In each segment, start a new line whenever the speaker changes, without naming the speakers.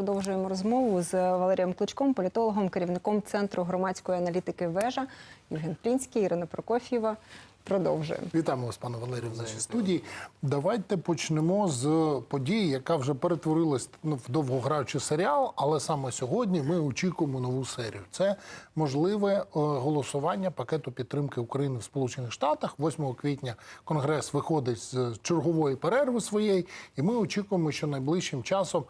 продовжуємо розмову з Валерієм Кличком, політологом, керівником Центру громадської аналітики Вежа. Євген Плінський, Ірина Прокоф'єва. Продовжуємо.
Вітаємо вас, пане Валерію, в нашій студії. Давайте почнемо з події, яка вже перетворилась ну, в довгограючий серіал, але саме сьогодні ми очікуємо нову серію. Це можливе е, голосування пакету підтримки України в Сполучених Штатах. 8 квітня Конгрес виходить з чергової перерви своєї, і ми очікуємо, що найближчим часом.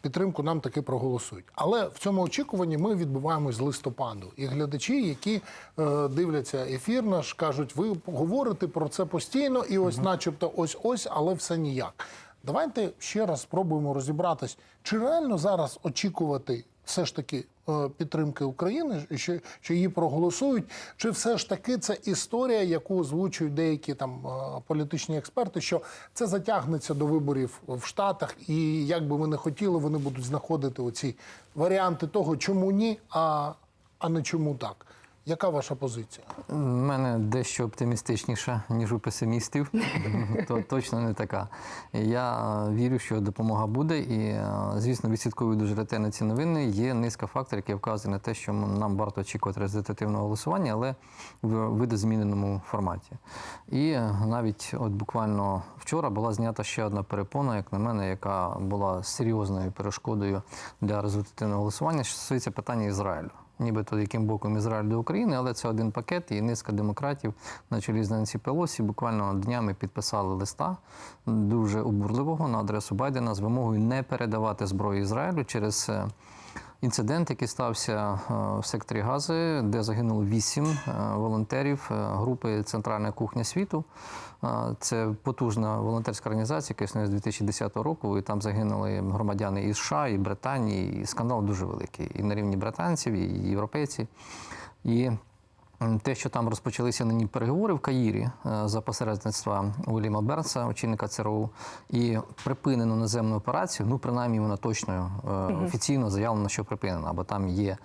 Підтримку нам таки проголосують, але в цьому очікуванні ми відбуваємось з листопаду. І глядачі, які е, дивляться ефір, наш кажуть, ви говорите про це постійно, і ось, начебто, ось ось, але все ніяк. Давайте ще раз спробуємо розібратись, чи реально зараз очікувати все ж таки е, підтримки України, що, що її проголосують, чи все ж таки це історія, яку озвучують деякі там е, політичні експерти, що це затягнеться до виборів в Штатах, і як би ми не хотіли, вони будуть знаходити оці варіанти того, чому ні, а, а не чому так. Яка ваша позиція?
У мене дещо оптимістичніша, ніж у песимістів, то точно не така. Я е, вірю, що допомога буде, і, е, звісно, відслідковую дуже ретельно ці новини. Є низка факторів, які вказують на те, що нам варто очікувати результативного голосування, але в видозміненому форматі. І е, навіть от буквально вчора була знята ще одна перепона, як на мене, яка була серйозною перешкодою для результативного голосування, що стосується питання Ізраїлю нібито яким боком Ізраїль до України, але це один пакет, і низка демократів на чолі з Ненсі Пелосі буквально днями підписали листа дуже обурливого на адресу Байдена з вимогою не передавати зброю Ізраїлю через. Інцидент, який стався е, в секторі Гази, де загинуло вісім е, волонтерів е, групи Центральна кухня світу. Це потужна волонтерська організація, яка існує з 2010 року. І там загинули громадяни і США, і Британії. І скандал дуже великий. І на рівні британців, і європейців. І Те, що там розпочалися нині переговори в Каїрі е, за посередництва Уільяма Бернса, очільника ЦРУ, і припинену наземну операцію, ну принаймні вона точно е, офіційно заявлено, що припинена, бо там є е,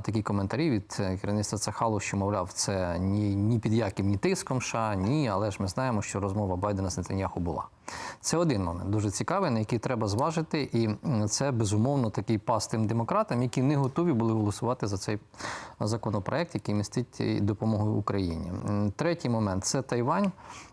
такі коментарі від керівництва Цехалу, що мовляв, це ні, ні під яким ні тиском США, ні, але ж ми знаємо, що розмова Байдена з Нетаньяху була. Це один момент дуже цікавий, на який треба зважити, і це безумовно такий пас тим демократам, які не готові були голосувати за цей законопроект, який містить допомогу Україні. Третій момент це Тайвань.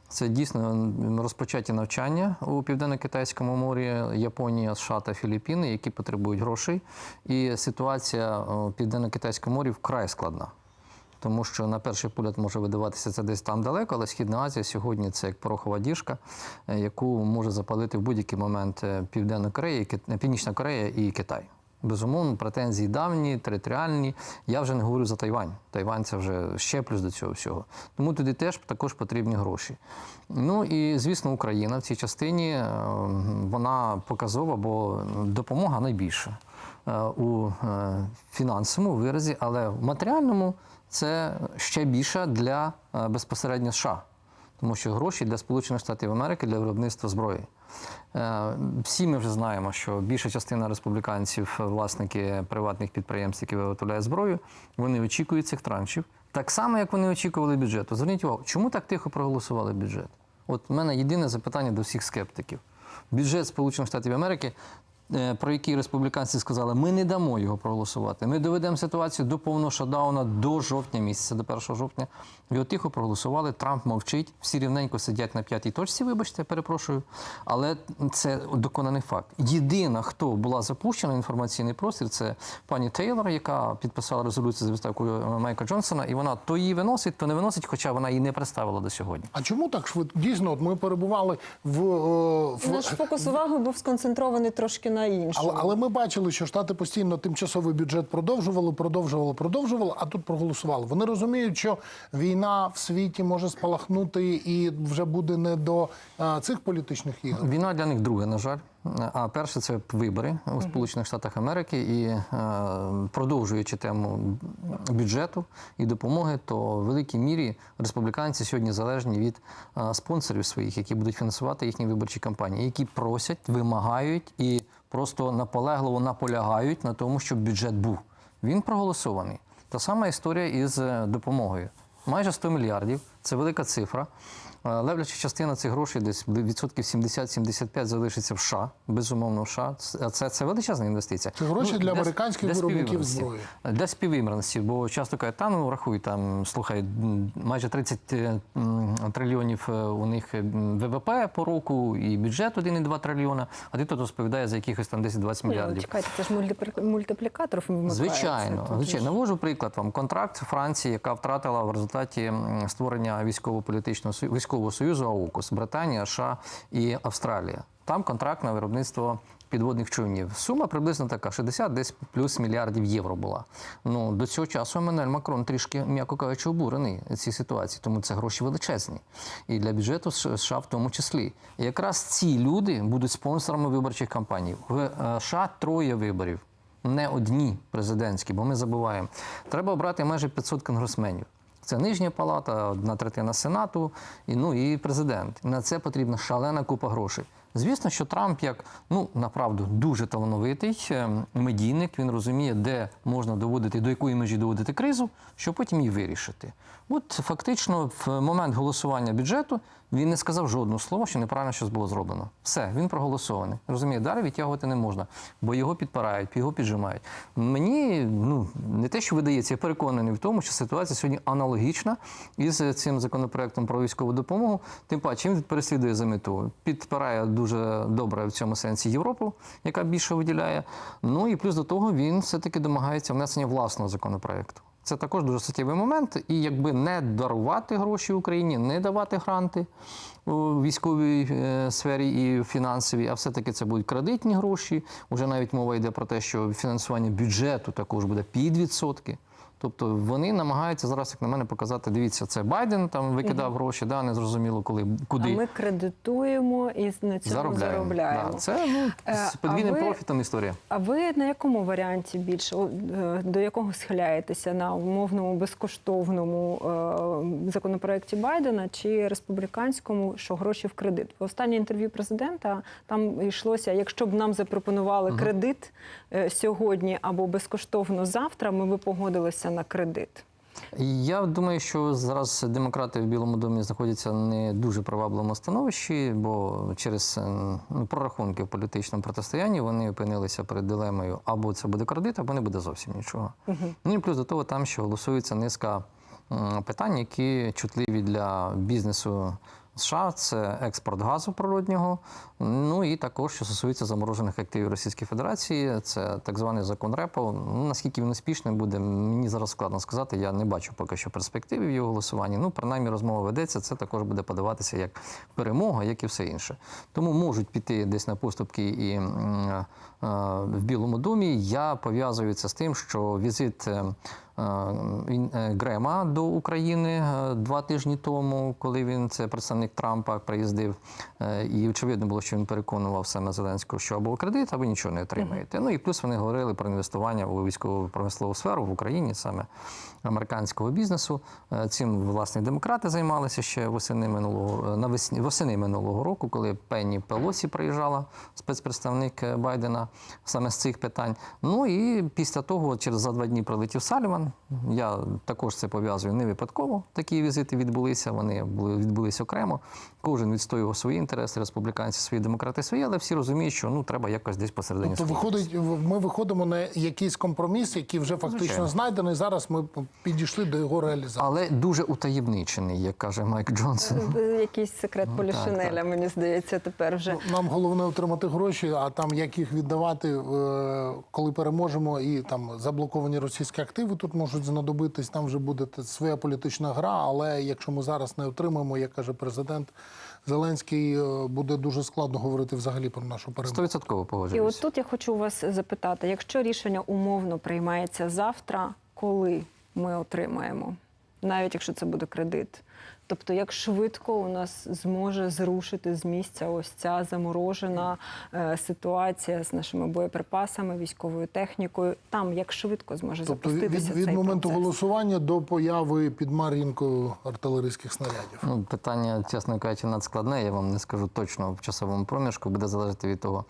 Це дійсно розпочаті навчання у південно-китайському морі, Японія, США та Філіппіни, які потребують грошей. І ситуація у південно-китайському морі вкрай складна. Тому що на перший погляд може видаватися це десь там далеко, але Східна Азія сьогодні це як порохова діжка, е, яку може запалити в будь-який момент е, Південна Корея, е, Північна Корея і Китай. Безумовно, претензії давні, територіальні. Я вже не говорю за Тайвань. Тайвань це вже ще плюс до цього всього. Тому туди теж також потрібні гроші. Ну і звісно, Україна в цій частині вона показова, бо допомога найбільша у е, фінансовому виразі, але в матеріальному це ще більше для е, безпосередньо США, тому що гроші для Сполучених Штатів Америки для виробництва зброї. Е, Всі ми вже знаємо, що більша частина республіканців, власники приватних підприємств, які виготовляють зброю, вони очікують цих траншів. Так само, як вони очікували бюджету. Зверніть увагу, чому так тихо проголосували бюджет? От в мене єдине запитання до всіх скептиків. Бюджет Сполучених Штатів Америки, е, про який республіканці сказали, ми не дамо його проголосувати. Ми доведемо ситуацію до повного шатдауна до жовтня місяця, до 1 жовтня. Його тихо проголосували. Трамп мовчить. Всі рівненько сидять на п'ятій точці. Вибачте, перепрошую. Але це доконаний факт. Єдина, хто була запущена інформаційний простір, це пані Тейлор, яка підписала резолюцію за відставкою Майка Джонсона, і вона то її виносить, то не виносить, хоча вона її не представила до сьогодні.
А чому так швидко? Дійсно, от ми перебували в, е, в
Наш фокус уваги був сконцентрований трошки на іншому.
Але, але ми бачили, що штати постійно тимчасовий бюджет продовжували, продовжували, продовжували, а тут проголосували. Вони розуміють, що війна в світі може спалахнути і вже буде не до а, цих політичних ігор.
Війна для них друге, на жаль. А перше це вибори у Сполучених Штатах Америки. І е, продовжуючи тему бюджету і допомоги, то в великій мірі республіканці сьогодні залежні від е, спонсорів своїх, які будуть фінансувати їхні виборчі кампанії, які просять, вимагають і просто наполегливо наполягають на тому, щоб бюджет був. Він проголосований. Та сама історія із е, допомогою. Майже 100 мільярдів Це велика цифра. Е, Левляча частина цих грошей, десь відсотків 70-75 залишиться в США, безумовно, в США. Це, це, величезна інвестиція.
Це гроші для
для-
американських виробників зброї.
Для співвимірності, бо часто кажуть, та ну рахуй там, слухай, майже 30 е, трильйонів е, у них е, ВВП по року і бюджет 1,2 трильйона, а ти тут розповідає за якихось там 10-20
Ні, ну,
мільярдів.
чекайте, це ж мультиплікатор.
Звичайно, звичайно. Навожу приклад вам. Контракт Франції, яка втратила в результаті створення військово-політичного сою- військового союзу АУКУС, Британія, США і Австралія. Там контракт на виробництво підводних човнів. Сума приблизно така: 60 десь плюс мільярдів євро була. Ну до цього часу Еммануель Макрон трішки, м'яко кажучи, обурений цій ситуації, тому це гроші величезні. І для бюджету США в тому числі. І якраз ці люди будуть спонсорами виборчих кампаній. В е, США троє виборів не одні президентські, бо ми забуваємо. Треба обрати майже 500 конгресменів. Це нижня палата, одна третина сенату, і ну і президент. На це потрібна шалена купа грошей. Звісно, що Трамп, як ну направду дуже талановитий ем, медійник, він розуміє, де можна доводити, до якої межі доводити кризу, щоб потім її вирішити. От фактично, в момент голосування бюджету він не сказав жодного слова, що неправильно щось було зроблено. Все, він проголосований. Розуміє, далі відтягувати не можна, бо його підпирають, його піджимають. Мені ну не те, що видається, я переконаний в тому, що ситуація сьогодні аналогічна із цим законопроектом про військову допомогу. Тим паче він переслідує за мету, підпирає дуже добре в цьому сенсі Європу, яка більше виділяє. Ну і плюс до того він все-таки домагається внесення власного законопроекту. Це також дуже суттєвий момент. І якби не дарувати гроші Україні, не давати гранти у військовій е, сфері і фінансовій, а все-таки це будуть кредитні гроші. Уже навіть мова йде про те, що фінансування бюджету також буде під відсотки. Тобто вони намагаються зараз, як на мене, показати: дивіться, це Байден там викидав гроші, да, не зрозуміло коли куди
А ми кредитуємо і на цьому заробляємо.
заробляємо. Да, це ну,
Е,
з подвійним
ви-
профітом історія.
А ви на якому варіанті більше е, до якого схиляєтеся на умовному безкоштовному е, законопроекті Байдена чи республіканському, що гроші в кредит? В останнє інтерв'ю президента там йшлося, якщо б нам запропонували кредит е, сьогодні або безкоштовно завтра, ми би погодилися на кредит.
Я думаю, що зараз демократи в Білому домі знаходяться не дуже привабливому становищі, бо через е, ну, прорахунки в політичному протистоянні вони опинилися перед дилемою або це буде кредит, або не буде зовсім нічого. Ну і плюс до того, там ще голосується низка питань, які чутливі для бізнесу. США це експорт газу природнього. Ну і також, що стосується заморожених активів Російської Федерації, це так званий закон РЕПО. Ну, наскільки він успішний буде, мені зараз складно сказати. Я не бачу поки що перспективи в його голосуванні. Ну, принаймні, розмова ведеться. Це також буде подаватися як перемога, як і все інше. Тому можуть піти десь на поступки і м, е, в Білому домі. Я пов'язую це з тим, що візит. Е, е, Грема до України е, два тижні тому, коли він це представник Трампа приїздив, і очевидно було, що він переконував саме Зеленського, що або кредит, або нічого не отримаєте. Ну і плюс вони говорили про інвестування у військово промислову сферу в Україні, саме американського бізнесу. Цим власне демократи займалися ще восени минулого навесні восени минулого року, коли Пенні Пелосі приїжджала, спецпредставник Байдена саме з цих питань. Ну і після того, через за два дні прилетів Саліван. Я також це пов'язую не випадково. Такі візити відбулися. Вони були відбулися окремо. Кожен відстоював свої інтереси, республіканці свої демократи свої, але всі розуміють, що ну треба якось десь посередині.
Тобто виходить, ми виходимо на якийсь компроміс, який вже фактично
Звичайно.
знайдений. Зараз ми підійшли до його реалізації.
Але дуже утаємничений, як каже Майк Джонсон.
Е, Якийсь секрет
Ну,
Полішинеля,
так, так.
мені здається, тепер вже.
Ну, Нам головне отримати гроші, а там як їх віддавати, е, коли переможемо, і там заблоковані російські активи тут можуть знадобитись. Там вже буде своя політична гра. Але якщо ми зараз не отримаємо, як каже президент Зеленський, е, буде дуже складно говорити взагалі про нашу перемогу.
Стовідсотково
І от тут я хочу у вас запитати: якщо рішення умовно приймається завтра, коли ми отримаємо, навіть якщо це буде кредит. Тобто, як швидко у нас зможе зрушити з місця ось ця заморожена е, ситуація з нашими боєприпасами, військовою технікою, там як швидко зможе
Тобто від,
запуститися
від, від
цей
моменту
процес?
голосування до появи під Мар'їнкою артилерійських снарядів.
Ну, питання, чесно кажучи, надскладне. Я вам не скажу точно в часовому проміжку. Буде залежати від того,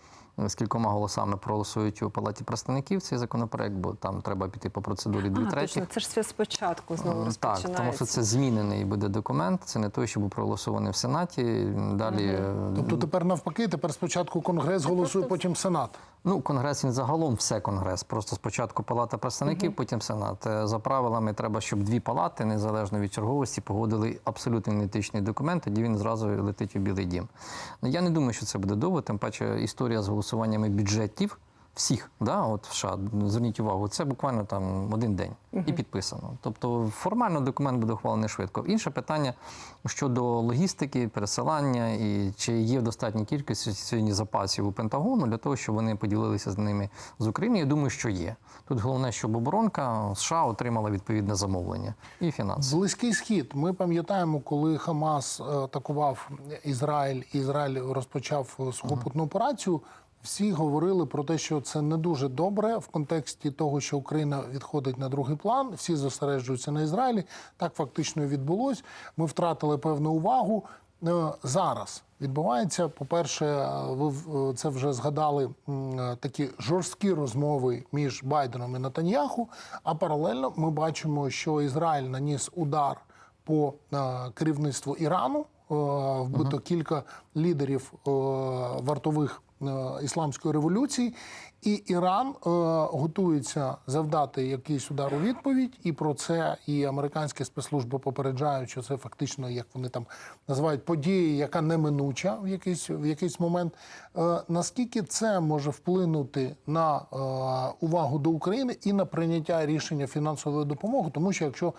з кількома голосами проголосують у палаті представників цей законопроект, бо там треба піти по процедурі дві
А,
треті.
точно, це ж все спочатку знову
Так, тому що це змінений буде документ. Це не той, що був проголосований в Сенаті. Далі е,
Тобто тепер навпаки, тепер спочатку Конгрес голосує, потім Сенат.
Ну, конгрес він загалом все конгрес. Просто спочатку палата представників, потім сенат. Е, За правилами треба, щоб дві палати, незалежно від черговості, погодили абсолютно ідентичний документ, тоді він зразу летить у Білий Дім. Ну, я не думаю, що це буде довго, тим паче історія з голосуваннями бюджетів. Всіх, да, от в США, зверніть увагу, це буквально там один день і підписано. Тобто формально документ буде ухвалений швидко. Інше питання щодо логістики, пересилання і чи є в достатній кількості сьогодні запасів у Пентагону для того, щоб вони поділилися з ними з Україною. Я думаю, що є. Тут головне, щоб оборонка США отримала відповідне замовлення і фінанси.
Близький схід. Ми пам'ятаємо, коли Хамас е, атакував Ізраїль, Ізраїль розпочав е, сухопутну операцію. Всі говорили про те, що це не дуже добре в контексті того, що Україна відходить на другий план. Всі зосереджуються на Ізраїлі. Так фактично і відбулось. Ми втратили певну увагу. Е, Зараз відбувається. По-перше, е, ви е, це вже згадали такі жорсткі розмови між Байденом і Натаньяху. А паралельно ми бачимо, що Ізраїль наніс удар по керівництву Ірану. Вбито кілька лідерів вартових ісламської революції, і Іран е, готується завдати якийсь удар у відповідь. І про це і американські спецслужби попереджають, що це фактично, як вони там називають, події, яка неминуча в якийсь в якийсь момент. Е, Наскільки це може вплинути на е, увагу до України і на прийняття рішення фінансової допомоги? Тому що якщо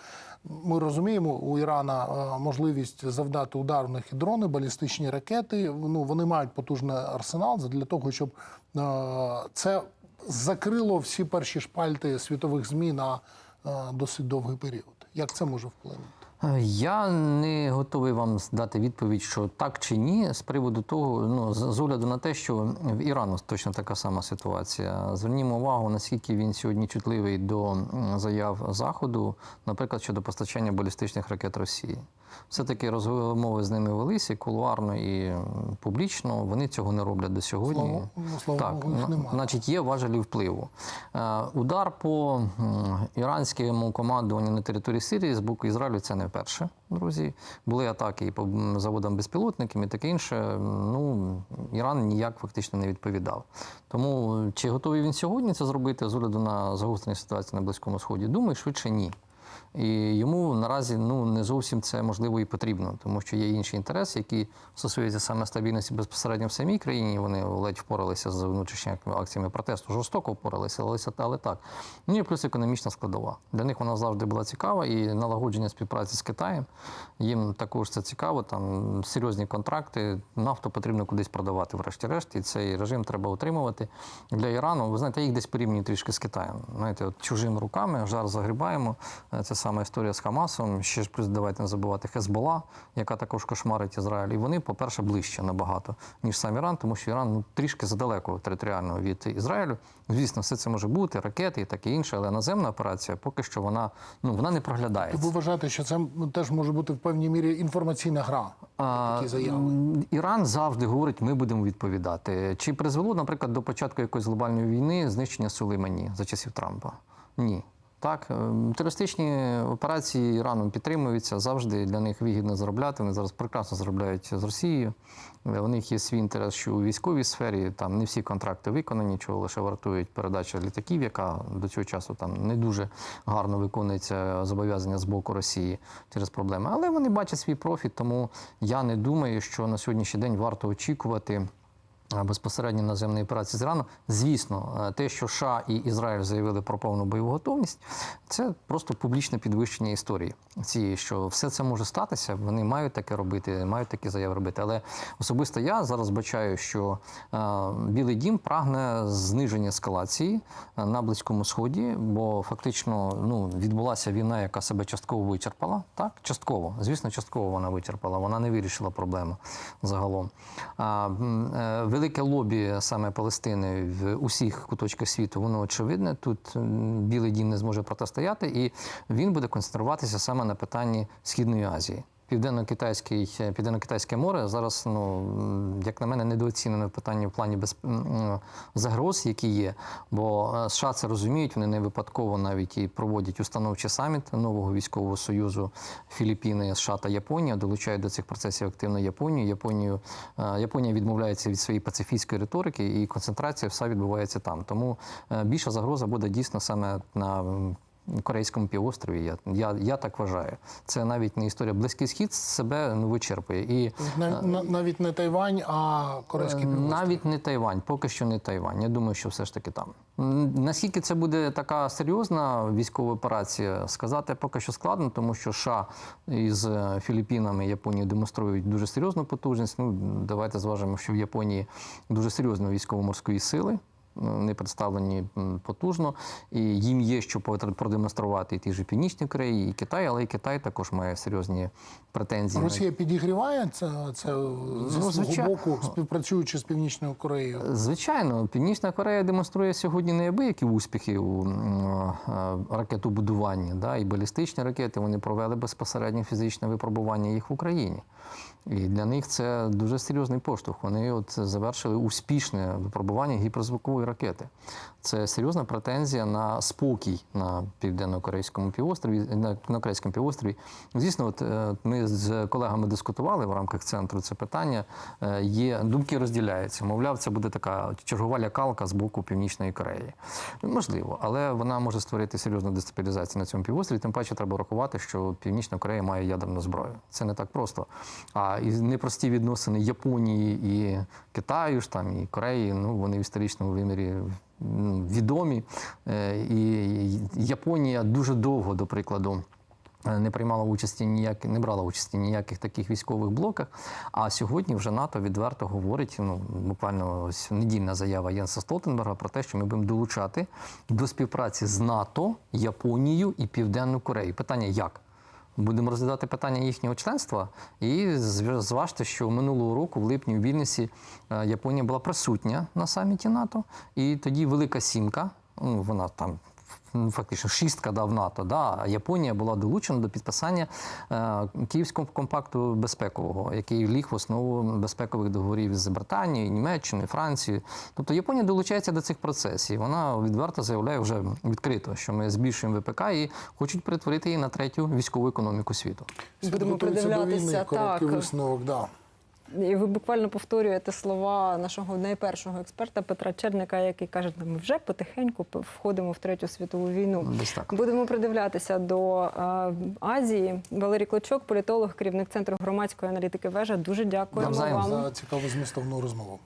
ми розуміємо, у Ірана е, можливість завдати удар в них і дрони, балістичні ракети. Ну вони мають потужний арсенал для того, щоб е, це закрило всі перші шпальти світових змі на е, досить довгий період. Як це може вплинути?
Е, Я не готовий вам дати відповідь, що так чи ні, з приводу того, ну з з огляду на те, що в Ірану точно така сама ситуація. Звернімо увагу, наскільки він сьогодні чутливий до заяв Заходу, наприклад, щодо постачання балістичних ракет Росії. Все-таки розмови з ними велися і кулуарно і публічно. Вони цього не роблять до сьогодні.
Слава, ну,
Так,
Богу, їх немає.
значить, є важелі впливу. Е, Удар по іранському командуванню на території Сирії з боку Ізраїлю це не вперше, друзі. Були атаки і по заводам безпілотників і таке інше. Ну, Іран ніяк фактично не відповідав. Тому е, чи готовий він сьогодні це зробити з огляду на загострення ситуації на Близькому Сході? Думаю, швидше ні. І йому наразі ну не зовсім це можливо і потрібно, тому що є інші інтереси, які стосуються саме стабільності безпосередньо в самій країні. Вони ледь впоралися з внутрішніми акціями протесту, жорстоко впоралися, але, так. Ну і плюс економічна складова. Для них вона завжди була цікава, і налагодження співпраці з Китаєм їм також це цікаво. Там серйозні контракти, нафту потрібно кудись продавати, врешті-решт, і цей режим треба утримувати. Для Ірану, ви знаєте, їх десь порівнюю трішки з Китаєм. Знаєте, от чужими руками жар загрібаємо. Е, Це сама історія з Хамасом. Ще ж плюс давайте не забувати Хезбола, яка також кошмарить Ізраїль. І вони, по-перше, ближче набагато, ніж сам Іран, тому що Іран ну, трішки задалеко територіально від Ізраїлю. Звісно, все це може бути, ракети і таке інше, але наземна операція поки що вона, ну, вона не проглядається.
Ви вважаєте, що це теж може бути в певній мірі інформаційна гра?
А,
Такі заяви.
Іран завжди говорить, ми будемо відповідати. Чи призвело, наприклад, до початку якоїсь глобальної війни знищення Сулеймані за часів Трампа? Ні. Так, ем, терористичні операції Іраном підтримуються завжди для них вигідно заробляти. Вони зараз прекрасно заробляють з Росією. Е, У них є свій інтерес, що у військовій сфері там не всі контракти виконані, чого лише вартують передача літаків, яка до цього часу там не дуже гарно виконується зобов'язання з боку Росії через проблеми. Але вони бачать свій профіт, тому я не думаю, що на сьогоднішній день варто очікувати. А, Безпосередньо наземної операції з Ірану. Звісно, е, те, що США і Ізраїль заявили про повну бойову готовність, це просто публічне підвищення історії цієї, що все це може статися. Вони мають таке робити, мають такі заяви робити. Але особисто я зараз бачаю, що е, Білий Дім прагне зниження ескалації е, на Близькому Сході, бо фактично ну, відбулася війна, яка себе частково вичерпала. Так, частково, звісно, частково вона вичерпала. Вона не вирішила проблему загалом. Велике лобі саме Палестини в усіх куточках світу, воно очевидне. Тут Білий Дім не зможе протистояти, і він буде концентруватися саме на питанні Східної Азії. Е, Південно-Китайське море зараз, ну, як на мене, недооцінене в питанні в плані без, загроз, які є. Бо е, США це розуміють, вони не випадково навіть і проводять установчий саміт нового військового союзу Філіппіни, США та Японія, долучають до цих процесів активно Японію. Японію е, Японія відмовляється від своєї пацифістської риторики, і концентрація все відбувається там. Тому більша загроза буде дійсно саме на Корейському півострові. Я, я, я так вважаю. Це навіть не історія. Близький схід себе ну, вичерпує. І
на- навіть не Тайвань, а Корейський півострів.
навіть не Тайвань, поки що не Тайвань. Я думаю, що все ж таки там. Наскільки це буде така серйозна військова операція, сказати поки що складно, тому що США із е, Філіппінами і Японією демонструють дуже серйозну потужність. Ну давайте зважимо, що в Японії дуже серйозно військово-морської сили. Вони представлені потужно, і їм є що продемонструвати і ті ж Північні Кореї, і Китай, але і Китай також має серйозні претензії.
Росія підігріває це, це зі
Ну,
свого боку, співпрацюючи з Північною Кореєю.
Звичайно, Північна Корея демонструє сьогодні неабиякі успіхи у ракетобудуванні. Да, і балістичні ракети вони провели безпосередньо фізичне випробування їх в Україні. І для них це дуже серйозний поштовх. Вони от завершили успішне випробування гіперзвукової ракети. Це серйозна претензія на спокій на південно-корейському півострові, на, на корейському півострові. Звісно, от е, ми з колегами дискутували в рамках центру це питання. Е, Є думки розділяються. Мовляв, це буде така чергова лякалка з боку Північної Кореї. Можливо, але вона може створити серйозну дестабілізацію на цьому півострові. Тим паче треба рахувати, що Північна Корея має ядерну зброю. Це не так просто. А і непрості відносини Японії і Китаю ж там і Кореї, ну вони в історичному вимірі відомі. Е, І Японія дуже довго, до прикладу. е, Не приймала участі ніяк, не брала участі ніяких таких військових блоках. А сьогодні вже НАТО відверто говорить. Ну буквально ось недільна заява Єнса Столтенберга про те, що ми будемо долучати до співпраці з НАТО, Японією і Південною Кореєю. Питання як? Будемо розглядати питання їхнього членства. І зв- зважте, що минулого року, в липні, в Вільнюсі, е, Японія була присутня на саміті НАТО, і тоді Велика Сімка, ну вона там. Ну, Фактично шістка да, в НАТО, да, Японія була долучена до підписання е, Київського компакту безпекового, який ліг в основу безпекових договорів з Британією, Німеччиною, Францією. Тобто Японія долучається до цих процесів. Вона відверто заявляє вже відкрито, що ми збільшуємо ВПК і хочуть перетворити її на третю військову економіку світу.
Будемо придивлятися,
війни,
так.
висновок, да.
І ви буквально повторюєте слова нашого найпершого експерта Петра Черника, який каже, ми вже потихеньку входимо в третю світову війну.
Десь так.
Будемо придивлятися до е, Азії. Валерій Клочок, політолог, керівник центру громадської аналітики вежа. Дуже дякуємо вам.
За цікаву змістовну розмову.